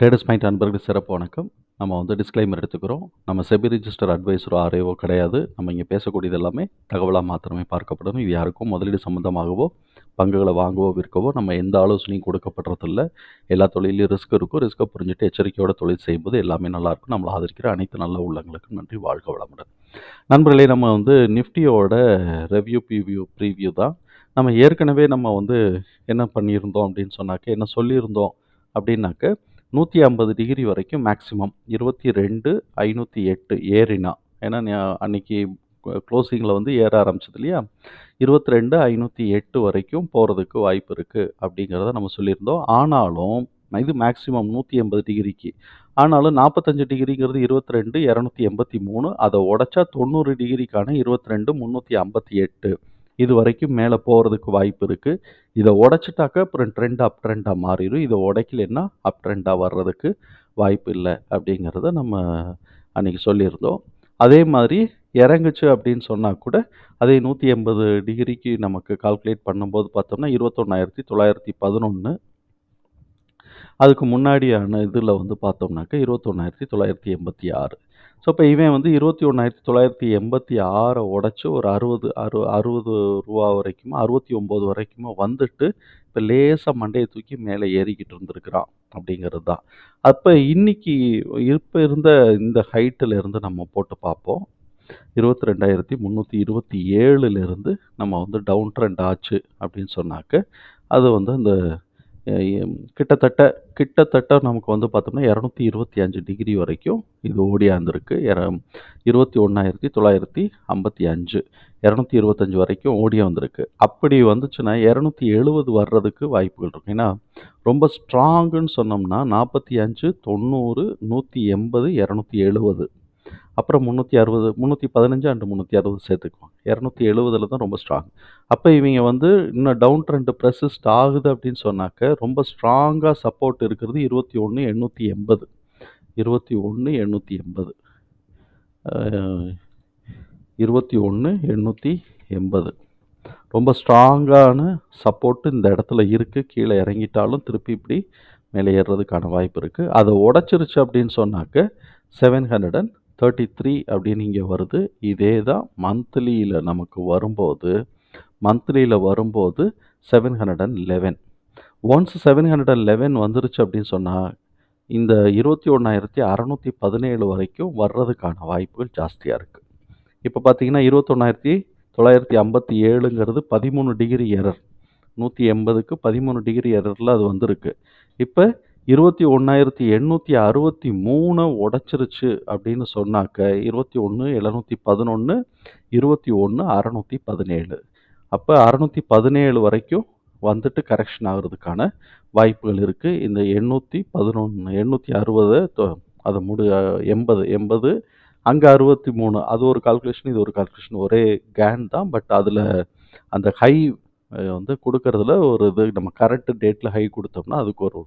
Traders point அன்பர்களுக்கு சிறப்பு வணக்கம். நம்ம வந்து டிஸ்க்ளைமர் எடுத்துக்கிறோம். நம்ம செபி ரிஜிஸ்டர் அட்வைஸரோ ஆர்ஏஓ கிடையாது. நம்ம இங்கே பேசக்கூடியது எல்லாமே தகவலாக மாத்திரமே பார்க்கப்படணும். இது யாருக்கும் முதலீடு சம்மந்தமாகவோ பங்குகளை வாங்கவோ விற்கவோ நம்ம எந்த ஆலோசனையும் கொடுக்கப்படுறதில்ல எல்லா தொழிலையும் ரிஸ்க் இருக்கும். ரிஸ்க்கை புரிஞ்சுட்டு எச்சரிக்கையோட தொழில் செய்யும்போது எல்லாமே நல்லாயிருக்கும் நம்மளை ஆதரிக்கிற அனைத்து நல்ல உள்ளங்களுக்கும் நன்றி. வாழ்க வளமுடன். நண்பர்களே நம்ம வந்து நிஃப்டியோட ரெவ்யூ ப்ரீவியூ ப்ரீவியூ தான். நம்ம ஏற்கனவே நம்ம வந்து என்ன பண்ணியிருந்தோம் அப்படின்னு சொன்னாக்க என்ன சொல்லியிருந்தோம் அப்படின்னாக்க நூற்றி ஐம்பது டிகிரி வரைக்கும் மேக்ஸிமம் இருபத்தி ரெண்டு ஐநூற்றி எட்டு ஏறினா. ஏன்னா அன்னைக்கு க்ளோசிங்கில் வந்து ஏற ஆரம்பிச்சது இல்லையா? இருபத்தி ரெண்டு ஐநூற்றி எட்டு வரைக்கும் போகிறதுக்கு வாய்ப்பு இருக்குது அப்படிங்கிறத நம்ம சொல்லியிருந்தோம். ஆனாலும் இது மேக்ஸிமம் நூற்றி எண்பது டிகிரிக்கு ஆனாலும் நாற்பத்தஞ்சு டிகிரிங்கிறது இருபத்தி ரெண்டு இரநூத்தி எண்பத்தி மூணு அதை உடச்சா தொண்ணூறு டிகிரிக்கான இருபத்தி ரெண்டு முந்நூற்றி ஐம்பத்தி எட்டு. இது வரைக்கும் மேலே போகிறதுக்கு வாய்ப்பு இருக்குது இதை உடச்சிட்டாக்க அப்புறம் ட்ரெண்ட் அப் ட்ரெண்டாக மாறிடும் இதை உடைக்கலைன்னா அப் ட்ரெண்டாக வர்றதுக்கு வாய்ப்பு இல்லை அப்படிங்கிறத நம்ம அன்றைக்கி சொல்லியிருந்தோம். அதே மாதிரி இறங்குச்சு அப்படின்னு சொன்னால் கூட அதே நூற்றி எண்பது டிகிரிக்கு நமக்கு கால்குலேட் பண்ணும்போது பார்த்தோம்னா இருபத்தொன்னாயிரத்தி தொள்ளாயிரத்தி பதினொன்று அதுக்கு முன்னாடியான இதில் வந்து பார்த்தோம்னாக்க இருபத்தொன்னாயிரத்தி தொள்ளாயிரத்தி எண்பத்தி ஆறு. ஸோ இப்போ இவன் வந்து இருபத்தி ஒன்றாயிரத்தி தொள்ளாயிரத்தி எண்பத்தி ஆறை உடச்சி ஒரு அறுபது அறு அறுபது ரூபா வரைக்குமோ அறுபத்தி ஒம்பது வரைக்குமோ வந்துட்டு இப்போ லேசாக மண்டையை தூக்கி மேலே ஏறிக்கிட்டு இருந்திருக்கிறான் அப்படிங்கிறது தான் அப்போ இன்னைக்கு இப்போ இருந்த இந்த ஹைட்டில் இருந்து நம்ம போட்டு பார்ப்போம். இருபத்தி ரெண்டாயிரத்தி முந்நூற்றி இருபத்தி ஏழுலேருந்து நம்ம வந்து டவுன் ட்ரெண்ட் ஆச்சு அப்படின்னு சொன்னாக்க அது வந்து அந்த கிட்டத்தட்ட கிட்டத்தட்ட நமக்கு வந்து பார்த்தோம்னா இரநூத்தி இருபத்தி அஞ்சு டிகிரி வரைக்கும் இது ஓடியாந்துருக்கு இருபத்தி ஒன்றாயிரத்தி தொள்ளாயிரத்தி ஐம்பத்தி அஞ்சு இரநூத்தி இருபத்தஞ்சி வரைக்கும் ஓடி வந்திருக்கு. அப்படி வந்துச்சுன்னா இரநூத்தி எழுபது வர்றதுக்கு வாய்ப்புகள் இருக்கு. ஏன்னா ரொம்ப ஸ்ட்ராங்குன்னு சொன்னோம்னா நாற்பத்தி அஞ்சு தொண்ணூறு நூற்றி எண்பது இரநூத்தி எழுபது அப்புறம் முந்நூற்றி அறுபது முந்நூற்றி பதினஞ்சு அண்டு முந்நூற்றி அறுபது சேர்த்துக்குவோம் இரநூத்தி எழுபதில் தான் ரொம்ப ஸ்ட்ராங் அப்போ இவங்க வந்து இன்னும் டவுன் ட்ரெண்ட் ப்ரெசிஸ்ட் ஆகுது அப்படின்னு சொன்னாக்க ரொம்ப ஸ்ட்ராங்காக சப்போர்ட் இருக்கிறது இருபத்தி ஒன்று எண்ணூற்றி எண்பது. இருபத்தி ஒன்று எண்ணூற்றி எண்பது. இருபத்தி ஒன்று எண்ணூற்றி எண்பது. ரொம்ப ஸ்ட்ராங்கான சப்போர்ட்டு இந்த இடத்துல இருக்குது கீழே இறங்கிட்டாலும் திருப்பி இப்படி மேலே ஏறுறதுக்கான வாய்ப்பு இருக்குது அதை உடச்சிருச்சு அப்படின்னு சொன்னாக்க seven hundred and thirty three அப்படின்னு இங்கே வருது. இதே தான் மந்த்லியில் நமக்கு வரும்போது மந்த்லியில் வரும்போது seven hundred and eleven once seven hundred and eleven வந்துருச்சு அப்படின்னு சொன்னால் இந்த இருபத்தி ஒன்றாயிரத்தி அறநூற்றி பதினேழு வரைக்கும் வர்றதுக்கான வாய்ப்புகள் ஜாஸ்தியாக இருக்குது இப்போ பார்த்தீங்கன்னா இருபத்தொன்னாயிரத்தி தொள்ளாயிரத்தி ஐம்பத்தி ஏழுங்கிறது பதிமூணு டிகிரி எரர் நூற்றி எண்பதுக்கு பதிமூணு டிகிரி எரரில் அது வந்திருக்கு. இப்போ இருபத்தி ஒன்றாயிரத்தி எண்ணூற்றி அறுபத்தி மூணை உடச்சிருச்சு அப்படின்னு சொன்னாக்க இருபத்தி ஒன்று எழுநூற்றி பதினொன்று இருபத்தி ஒன்று அறநூற்றி பதினேழு. அப்போ அறநூற்றி பதினேழு வரைக்கும் வந்துட்டு கரெக்ஷன் ஆகிறதுக்கான வாய்ப்புகள் இருக்குது இந்த எண்ணூற்றி பதினொன்று எண்ணூற்றி அறுபது அதை முடி எண்பது எண்பது அங்கே அறுபத்தி மூணு அது ஒரு கால்குலேஷன் இது ஒரு கால்குலேஷன் ஒரே கேன் தான். பட் அதில் அந்த ஹை வந்து கொடுக்கறதுல ஒரு இது நம்ம கரெக்ட் டேட்டில் ஹை கொடுத்தோம்னா அதுக்கு ஒரு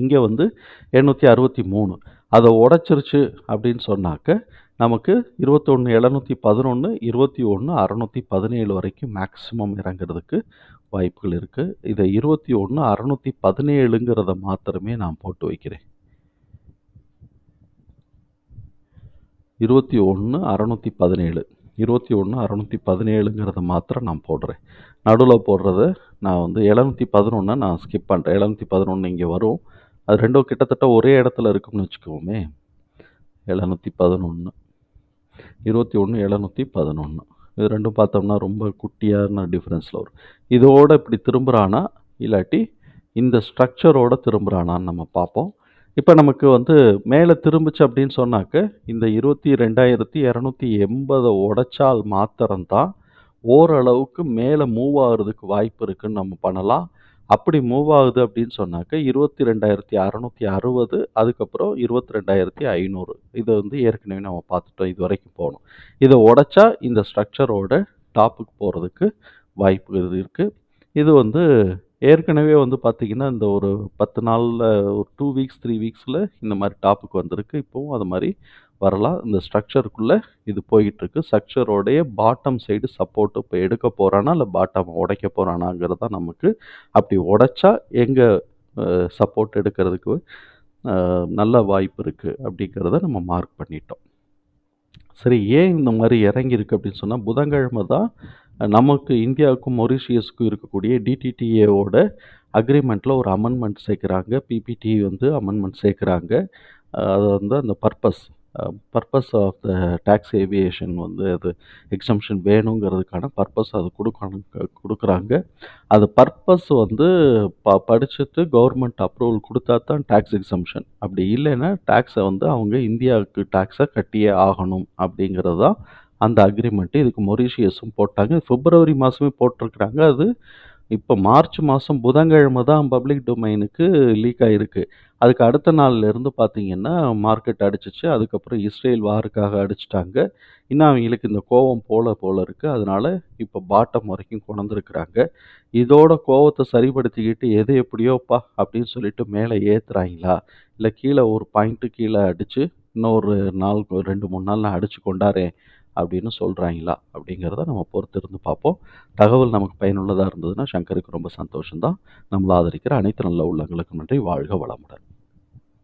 இங்கே வந்து எண்ணூற்றி அறுபத்தி மூணு. அதை உடச்சிருச்சு அப்படின்னு சொன்னாக்க நமக்கு இருபத்தொன்று எழுநூற்றி பதினொன்று இருபத்தி ஒன்று அறநூற்றி பதினேழு வரைக்கும் மேக்ஸிமம் இறங்குறதுக்கு வாய்ப்புகள் இருக்குது இதை இருபத்தி ஒன்று அறநூற்றி பதினேழுங்கிறத மாத்திரமே நான் போட்டு வைக்கிறேன். இருபத்தி ஒன்று அறநூற்றி பதினேழு. இருபத்தி ஒன்று அறநூற்றி பதினேழுங்கிறத மாத்திரம் நான் போடுறேன். நடுவில் போடுறத நான் வந்து எழுநூற்றி பதினொன்றை நான் ஸ்கிப் பண்ணுறேன் எழுநூற்றி பதினொன்று இங்கே வரும். அது ரெண்டும் கிட்டத்தட்ட ஒரே இடத்துல இருக்கும்னு வச்சுக்கோமே. எழுநூற்றி பதினொன்று இருபத்தி ஒன்று எழுநூற்றி பதினொன்று இது ரெண்டும் பார்த்தோம்னா ரொம்ப குட்டியான டிஃப்ரென்ஸில் வரும். இதோடு இப்படி திரும்புகிறானா இல்லாட்டி இந்த ஸ்ட்ரக்சரோடு திரும்புகிறானான்னு நம்ம பார்ப்போம். இப்போ நமக்கு வந்து மேலே திரும்பிச்சு அப்படின்னு சொன்னாக்க இந்த இருபத்தி ரெண்டாயிரத்தி இரநூத்தி எண்பதை உடைச்சால் மாத்திரம்தான் ஓரளவுக்கு மேலே மூவ் ஆகிறதுக்கு வாய்ப்பு இருக்குன்னு நம்ம பண்ணலாம். அப்படி மூவ் ஆகுது அப்படின்னு சொன்னாக்க இருபத்தி ரெண்டாயிரத்தி அறநூற்றி அறுபது அதுக்கப்புறம் இருபத்தி ரெண்டாயிரத்தி ஐநூறு. இதை வந்து ஏற்கனவே நம்ம பார்த்துட்டோம் இது வரைக்கும் போகணும் இதை உடைச்சா இந்த ஸ்ட்ரக்சரோட டாப்புக்கு போகிறதுக்கு வாய்ப்புகள் இருக்குது இது வந்து ஏற்கனவே வந்து பார்த்திங்கன்னா இந்த ஒரு பத்து நாளில் ஒரு டூ வீக்ஸ் த்ரீ வீக்ஸில் இந்த மாதிரி டாப்புக்கு வந்திருக்கு. இப்போவும் அது மாதிரி வரலாம். இந்த ஸ்ட்ரக்சருக்குள்ளே இது போயிட்டுருக்கு. ஸ்ட்ரக்சரோடைய பாட்டம் சைடு சப்போர்ட்டு இப்போ எடுக்க போகிறானா இல்லை பாட்டம் உடைக்க போகிறானாங்கிறது தான் நமக்கு அப்படி உடைச்சா எங்கே சப்போர்ட் எடுக்கிறதுக்கு நல்ல வாய்ப்பு இருக்குது அப்படிங்கிறத நம்ம மார்க் பண்ணிட்டோம். சரி ஏன் இந்த மாதிரி இறங்கியிருக்கு அப்படின்னு சொன்னால் புதன்கிழமை தான் நமக்கு இந்தியாவுக்கும் மொரிஷியஸுக்கும் இருக்கக்கூடிய டிடிடிஏவோட அக்ரிமெண்ட்டில் ஒரு அமெண்ட்மெண்ட் சேர்க்குறாங்க. பிபிடி வந்து அமெண்ட்மெண்ட் சேர்க்குறாங்க. அது வந்து அந்த purpose purpose of the tax aviation வந்து அது எக்ஸம்ஷன் வேணுங்கிறதுக்கான பர்பஸ் அது கொடுக்கணும் கொடுக்குறாங்க. அது பர்பஸ் வந்து ப படிச்சுட்டு கவர்மெண்ட் அப்ரூவல் கொடுத்தா தான் டேக்ஸ் எக்ஸம்ஷன் அப்படி இல்லைன்னா டேக்ஸை வந்து அவங்க இந்தியாவுக்கு டேக்ஸை கட்டியே ஆகணும் அப்படிங்கிறது தான் அந்த அக்ரிமெண்ட்டு இதுக்கு மொரிஷியஸும் போட்டாங்க. ஃபிப்ரவரி மாதமே போட்டிருக்கிறாங்க. அது இப்போ மார்ச் மாதம் புதன்கிழமை தான் பப்ளிக் டொமைனுக்கு லீக் ஆகிருக்கு அதுக்கு அடுத்த நாள்லேருந்து பார்த்தீங்கன்னா மார்க்கெட் அடிச்சிச்சு. அதுக்கப்புறம் இஸ்ரேல் வாருக்காக அடிச்சிட்டாங்க. இன்னும் அவங்களுக்கு இந்த கோவம் போல போல இருக்குது அதனால் இப்போ பாட்டம் வரைக்கும் கொண்டிருக்கிறாங்க. இதோட கோவத்தை சரிப்படுத்திக்கிட்டு எது எப்படியோப்பா அப்படின்னு சொல்லிட்டு மேலே ஏற்றுறாங்களா இல்லை கீழே ஒரு பாயிண்ட்டு கீழே அடித்து இன்னொரு நாள் ரெண்டு மூணு நாள் நான் அடித்து கொண்டாரேன். அப்படின்னு சொல்கிறாங்களா அப்படிங்கிறத நம்ம பொறுத்து இருந்து பார்ப்போம். தகவல் நமக்கு பயனுள்ளதாக இருந்ததுன்னா சங்கருக்கு ரொம்ப சந்தோஷம்தான். நம்மளை ஆதரிக்கிற அனைத்து நல்ல உள்ளங்களுக்கும் நன்றி. வாழ்க வளமுடன்.